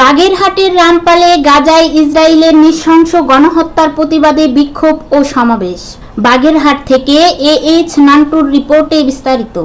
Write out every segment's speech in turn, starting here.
বাগেরহাটের রামপালে গাজায় ইসরায়েলের নৃশংস গণহত্যার প্রতিবাদে বিক্ষোভ ও সমাবেশ। বাগেরহাট থেকে এ এইচ নান্টুর রিপোর্টে বিস্তারিত।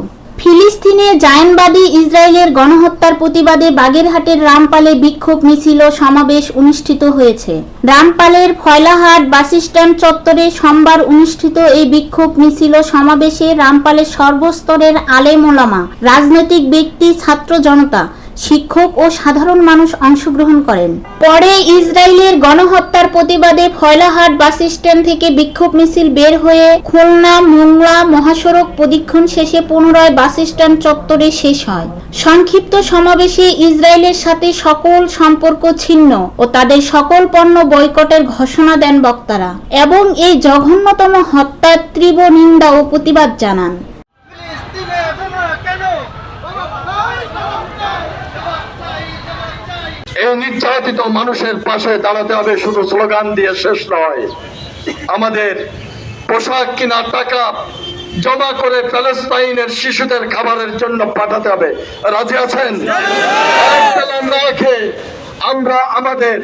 ফিলিস্তিনে জায়নবাদী ইসরায়েলের গণহত্যার প্রতিবাদে বাগেরহাটের রামপালে বিক্ষোভ মিছিল সমাবেশ অনুষ্ঠিত হয়েছে। রামপালের ফয়লাহাট বাসস্ট্যান্ড চত্বরে সোমবার অনুষ্ঠিত এই বিক্ষোভ মিছিল সমাবেশে রামপালের সর্বস্তরের আলেম ওলামা, রাজনৈতিক ব্যক্তি, ছাত্র জনতা শিক্ষক ও সাধারণ মানুষ অংশগ্রহণ করেন। পরে ইসরায়েলের গণহত্যার প্রতিবাদে ফয়লাহাট বাস স্ট্যান্ড থেকে বিক্ষোভ মিছিল বের হয়ে খুলনা, মোংলা মহাসড়ক প্রদক্ষিণ শেষে পুনরায় বাস স্ট্যান্ড চত্বরে শেষ হয়। সংক্ষিপ্ত সমাবেশে ইসরায়েলের সাথে সকল সম্পর্ক ছিন্ন ও তাদের সকল পণ্য বয়কটের ঘোষণা দেন বক্তারা এবং এই জঘন্যতম হত্যার তীব্র নিন্দা ও প্রতিবাদ জানান। এই নির্যাতিত মানুষের পাশে দাঁড়াতে হবে, শুধু স্লোগান দিয়ে শেষ নয়। আমাদের পোশাক কেনার টাকা জমা করে প্যালেস্তাইনের শিশুদের খাবারের জন্য পাঠাতে হবে। রাজি আছেন? আমরা আমাদের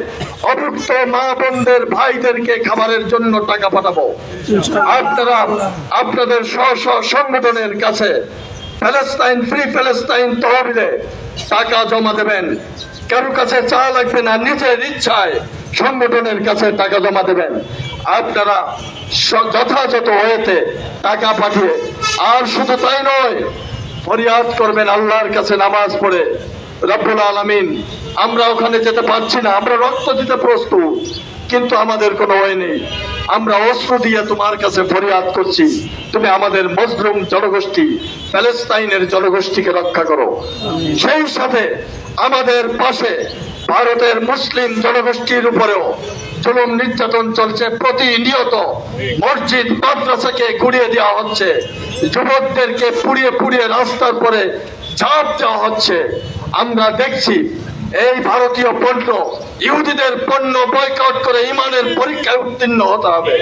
অভুক্ত মা বোনদের ভাইদেরকে খাবারের জন্য টাকা পাঠাবো। আপনারা আপনাদের স্ব স্ব সংগঠনের কাছে প্যালেস্তাইন ফ্রি প্যালেস্তাইন তহবিলে টাকা জমা দেবেন। কারও কাছে চা লাগবে না, নিজের ইচ্ছায় সংগঠনের কাছে টাকা জমা দেবেন। আপনারা যথাযথ হয়েতে টাকা পাঠিয়ে, আর শুধু তাই নয়, ফরিয়াদ করবেন আল্লাহর কাছে নামাজ পড়ে। রব্বুল আলমিন, আমরা ওখানে যেতে পারছি না, আমরা রক্ত দিতে প্রস্তুত। কিন্তু আমাদের কোনো ওয়ে নেই। আমরা অস্ত্র দিয়ে তোমার কাছে ফরিয়াদ করছি। তুমি আমাদের মজলুম জনগোষ্ঠী প্যালেস্তাইনের জনগোষ্ঠীকে রক্ষা করো। সেই সাথে আমাদের পাশে ভারতের মুসলিম জনগোষ্ঠীর উপরেও জুলুম নির্যাতন চলছে প্রতিনিয়ত। মসজিদ, মাদ্রাসাকে গুড়িয়ে দেওয়া হচ্ছে। যুবকদেরকে পুড়িয়ে পুড়িয়ে রাস্তার পরে চাপ দেওয়া হচ্ছে। আমরা দেখছি এই ভারতীয় পণ্য ইহুদিদের পণ্য বয়কট করে ইমানের পরীক্ষায় উত্তীর্ণ হতে হবে।